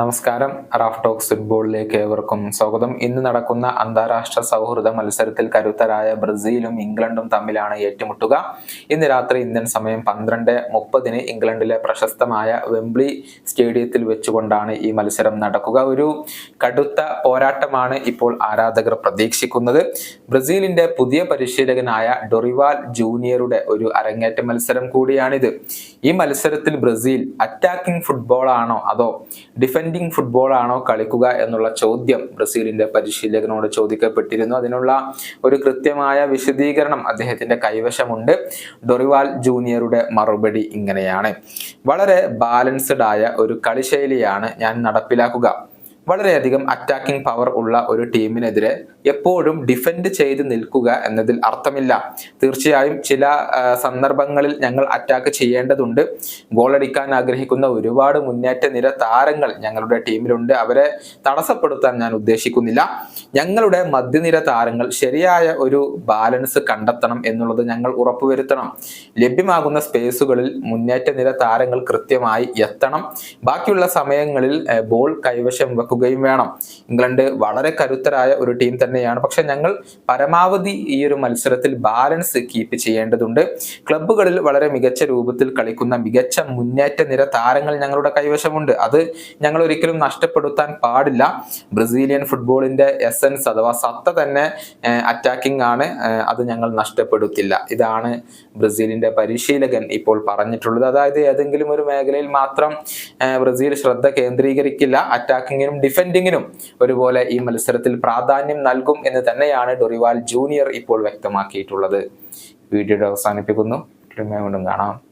നമസ്കാരം. Raf talks ഫുട്ബോളിലേക്ക് ഏവർക്കും സ്വാഗതം. ഇന്ന് നടക്കുന്ന അന്താരാഷ്ട്ര സൗഹൃദ മത്സരത്തിൽ കരുത്തരായ ബ്രസീലും ഇംഗ്ലണ്ടും തമ്മിലാണ് ഏറ്റുമുട്ടുക. ഇന്ന് രാത്രി ഇന്ത്യൻ സമയം പന്ത്രണ്ട് മുപ്പതിന് ഇംഗ്ലണ്ടിലെ പ്രശസ്തമായ വെംബ്ലി സ്റ്റേഡിയത്തിൽ വെച്ചുകൊണ്ടാണ് ഈ മത്സരം നടക്കുക. ഒരു കടുത്ത പോരാട്ടമാണ് ഇപ്പോൾ ആരാധകർ പ്രതീക്ഷിക്കുന്നത്. ബ്രസീലിന്റെ പുതിയ പരിശീലകനായ ഡൊറിവാൽ ജൂനിയറുടെ ഒരു അരങ്ങേറ്റ മത്സരം കൂടിയാണിത്. ഈ മത്സരത്തിൽ ബ്രസീൽ അറ്റാക്കിംഗ് ഫുട്ബോളാണോ അതോ ഡിഫൻഡിംഗ് ഫുട്ബോൾ ആണോ കളിക്കുക എന്നുള്ള ചോദ്യം ബ്രസീലിന്റെ പരിശീലകനോട് ചോദിക്കപ്പെട്ടിരുന്നു. അതിനുള്ള ഒരു കൃത്യമായ വിശദീകരണം അദ്ദേഹത്തിന്റെ കൈവശമുണ്ട്. ഡൊറിവാൽ ജൂനിയറുടെ മറുപടി ഇങ്ങനെയാണ്. വളരെ ബാലൻസ്ഡ് ആയ ഒരു കളിശൈലിയാണ് ഞാൻ നടപ്പിലാക്കുക. വളരെയധികം അറ്റാക്കിംഗ് പവർ ഉള്ള ഒരു ടീമിനെതിരെ എപ്പോഴും ഡിഫെൻഡ് ചെയ്ത് നിൽക്കുക എന്നതിൽ അർത്ഥമില്ല. തീർച്ചയായും ചില സന്ദർഭങ്ങളിൽ ഞങ്ങൾ അറ്റാക്ക് ചെയ്യേണ്ടതുണ്ട്. ഗോളടിക്കാൻ ആഗ്രഹിക്കുന്ന ഒരുപാട് മുന്നേറ്റ നിര താരങ്ങൾ ഞങ്ങളുടെ ടീമിലുണ്ട് അവരെ തടസ്സപ്പെടുത്താൻ ഞാൻ ഉദ്ദേശിക്കുന്നില്ല. ഞങ്ങളുടെ മധ്യനിര താരങ്ങൾ ശരിയായ ഒരു ബാലൻസ് കണ്ടെത്തണം എന്നുള്ളത് ഞങ്ങൾ ഉറപ്പുവരുത്തണം. ലഭ്യമാകുന്ന സ്പേസുകളിൽ മുന്നേറ്റ നിര താരങ്ങൾ കൃത്യമായി എത്തണം. ബാക്കിയുള്ള സമയങ്ങളിൽ ബോൾ കൈവശം വെക്കുകയും വേണം. ഇംഗ്ലണ്ട് വളരെ കരുത്തരായ ഒരു ടീം തന്നെയാണ്. പക്ഷെ ഞങ്ങൾ പരമാവധി ഈ ഒരു മത്സരത്തിൽ ബാലൻസ് കീപ്പ് ചെയ്യേണ്ടതുണ്ട്. ക്ലബ്ബുകളിൽ വളരെ മികച്ച രൂപത്തിൽ കളിക്കുന്ന മികച്ച മുന്നേറ്റ നിര താരങ്ങൾ ഞങ്ങളുടെ കൈവശമുണ്ട്. അത് ഞങ്ങൾ ഒരിക്കലും നഷ്ടപ്പെടുത്താൻ പാടില്ല. ബ്രസീലിയൻ ഫുട്ബോളിന്റെ എസൻസ് അഥവാ സത്ത തന്നെ അറ്റാക്കിംഗ് ആണ്. അത് ഞങ്ങൾ നഷ്ടപ്പെടുത്തില്ല. ഇതാണ് ബ്രസീലിന്റെ പരിശീലകൻ ഇപ്പോൾ പറഞ്ഞിട്ടുള്ളത്. അതായത് ഏതെങ്കിലും ഒരു മേഖലയിൽ മാത്രം ബ്രസീൽ ശ്രദ്ധ കേന്ദ്രീകരിക്കില്ല. അറ്റാക്കിങ്ങിനും ഡിഫെൻഡിങ്ങിനും ഒരുപോലെ ഈ മത്സരത്തിൽ പ്രാധാന്യം നൽകും എന്ന് തന്നെയാണ് ഡൊറിവാൽ ജൂനിയർ ഇപ്പോൾ വ്യക്തമാക്കിയിട്ടുള്ളത്. വീഡിയോയുടെ അവസാനിപ്പിക്കുന്നു. കാണാം.